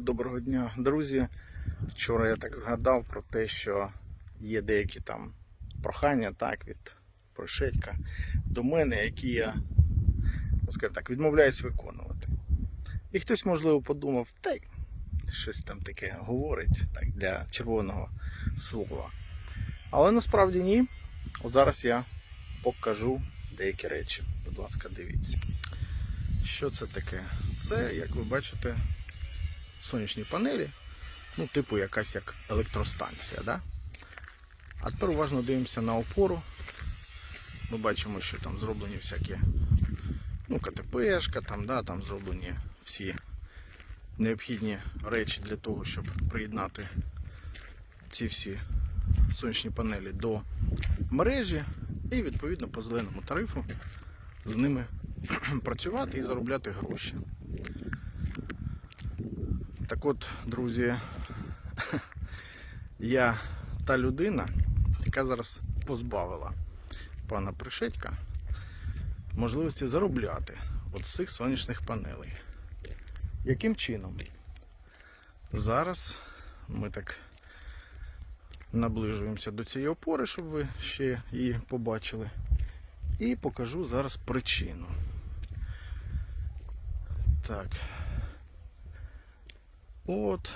Доброго дня, друзі. Вчора я так згадав про те, що є деякі там прохання так, від Прошедька до мене, які я, ну, скажімо так, відмовляюсь виконувати. І хтось, можливо, подумав, та щось там таке говорить так, для червоного слова. Але насправді ні. От зараз я покажу деякі речі. Будь ласка, дивіться. Що це таке? Це, як ви бачите, сонячні панелі, ну, типу якась як електростанція. Да? А тепер уважно дивимося на опору. Ми бачимо, що там зроблені всякі ну, КТПшка, там, да, там зроблені всі необхідні речі для того, щоб приєднати ці всі сонячні панелі до мережі і відповідно по зеленому тарифу з ними працювати і заробляти гроші. Так от, друзі, я та людина, яка зараз позбавила пана Пришедька можливості заробляти от з цих сонячних панелей. Яким чином? Зараз ми так наближуємося до цієї опори, щоб ви ще її побачили. І покажу зараз причину. Так. От.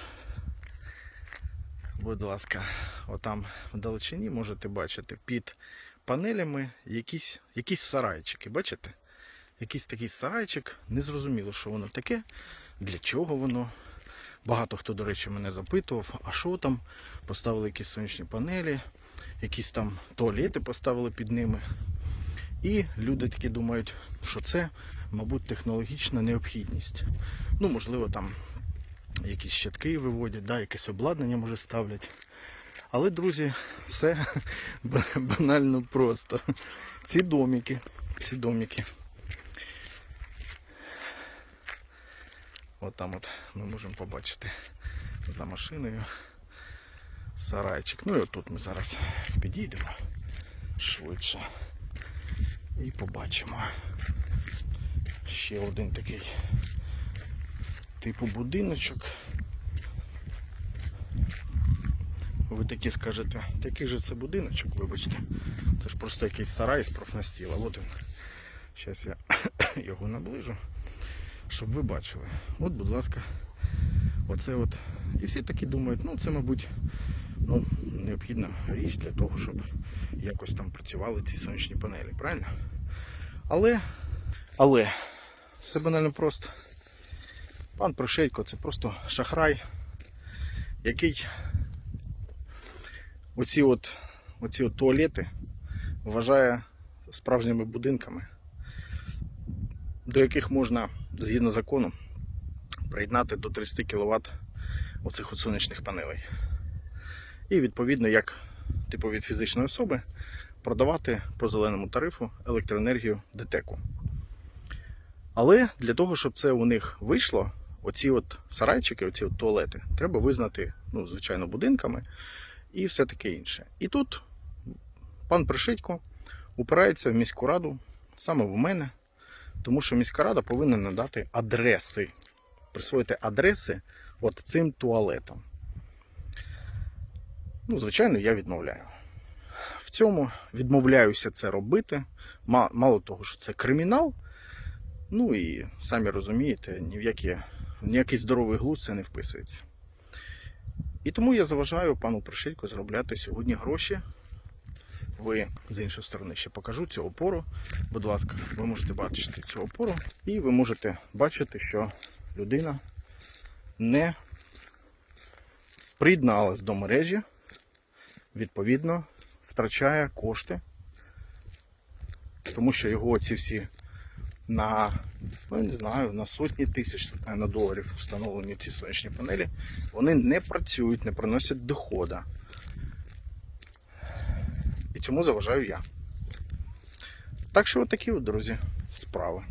Будь ласка, отам в далечині можете бачити під панелями якісь, якісь сарайчики. Бачите? Якийсь такий сарайчик, незрозуміло, що воно таке, для чого воно. Багато хто, до речі, мене запитував, а що там? Поставили якісь сонячні панелі, якісь там туалети поставили під ними. І люди такі думають, що це, мабуть, технологічна необхідність. Ну, можливо, там якісь щитки виводять, да, якесь обладнання може ставлять. Але, друзі, все банально просто. Ці домики, ці домики. От там от ми можемо побачити за машиною сарайчик. Ну і отут ми зараз підійдемо швидше. І побачимо ще один такий типу будиночок. Ви такі скажете, такий же це будиночок, вибачте. Це ж просто якийсь сарай з профнастіла. От він. Зараз я його наближу, щоб ви бачили. От, будь ласка, оце от. І всі такі думають, ну це, мабуть, ну, необхідна річ для того, щоб якось там працювали ці сонячні панелі, правильно? Але, але, все банально просто. Пан Прошейко це просто шахрай, який оці от, оці от туалети вважає справжніми будинками, до яких можна, згідно закону, приєднати до 30 кВт оцих от сонячних панелей. І відповідно, як типу від фізичної особи, продавати по зеленому тарифу електроенергію ДТЕКу. Але для того, щоб це у них вийшло, оці от сарайчики, оці от туалети, треба визнати, ну, звичайно, будинками і все таке інше. І тут пан Пришитько упирається в міську раду, саме в мене, тому що міська рада повинна надати адреси, присвоїти адреси от цим туалетам. Ну, звичайно, я відмовляю. В цьому відмовляюся це робити. Мало того, що це кримінал. Ну і самі розумієте, ні в які, ніякий здоровий глузд це не вписується. І тому я заважаю пану Пришильку заробляти сьогодні гроші. Ви з іншої сторони ще покажу цю опору. Будь ласка, ви можете бачити цю опору, і ви можете бачити, що людина не приєдналась до мережі, відповідно, втрачає кошти, тому що його ці всі на, ну, не знаю, на сотні тисяч на доларів встановлені ці сонячні панелі, вони не працюють, не приносять дохода. І цьому заважаю я. Так що, отакі от, друзі, справи.